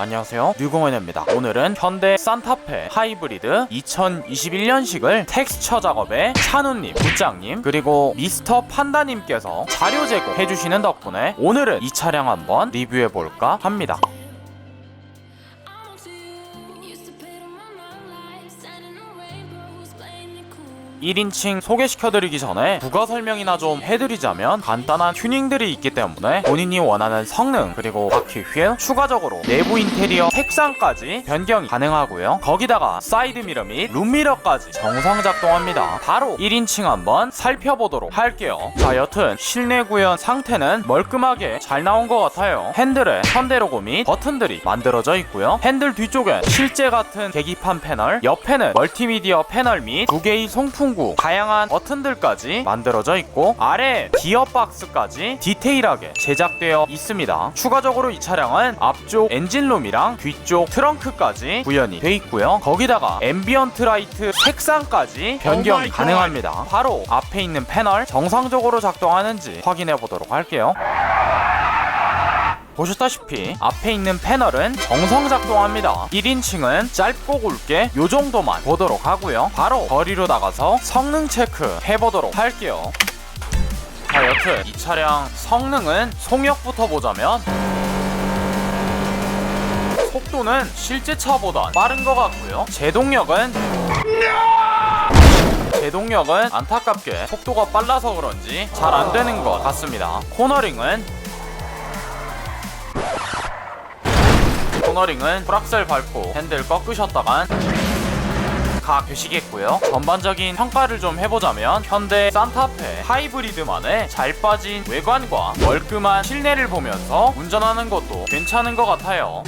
안녕하세요. 뉴공원입니다. 오늘은 현대 산타페 하이브리드 2021년식을 텍스처 작업에 찬우님, 부장님 그리고 미스터 판다님께서 자료 제공해주시는 덕분에 오늘은 이 차량 한번 리뷰해볼까 합니다 1인칭 소개시켜드리기 전에 부가 설명이나 좀 해드리자면 간단한 튜닝들이 있기 때문에 본인이 원하는 성능 그리고 바퀴 휠 추가적으로 내부 인테리어 색상까지 변경이 가능하고요. 거기다가 사이드 미러 및 룸미러까지 정상 작동합니다. 바로 1인칭 한번 살펴보도록 할게요. 자 여튼 실내 구현 상태는 멀끔하게 잘 나온 것 같아요. 핸들에 현대 로고 및 버튼들이 만들어져 있고요. 핸들 뒤쪽엔 실제 같은 계기판 패널 옆에는 멀티미디어 패널 및 두 개의 송풍 구 다양한 버튼들까지 만들어져 있고 아래 기어박스까지 디테일하게 제작되어 있습니다. 추가적으로 이 차량은 앞쪽 엔진룸이랑 뒤쪽 트렁크까지 구현이 돼 있고요. 거기다가 앰비언트 라이트 색상까지 변경이 가능합니다. 바로 앞에 있는 패널 정상적으로 작동하는지 확인해 보도록 할게요 보셨다시피 앞에 있는 패널은 정상 작동합니다. 1인칭은 짧고 굵게 요 정도만 보도록 하고요. 바로 거리로 나가서 성능 체크 해보도록 할게요. 자 여튼 이 차량 성능은 속력부터 보자면 속도는 실제 차보다 빠른 것 같고요. 제동력은 제동력은 안타깝게 속도가 빨라서 그런지 잘 안 되는 것 같습니다. 코너링은 코너링은 풀악셀 밟고 핸들 꺾으셨다간 가 되시겠고요. 전반적인 평가를 좀 해보자면 현대 산타페 하이브리드만의 잘 빠진 외관과 멀끔한 실내를 보면서 운전하는 것도 괜찮은 것 같아요.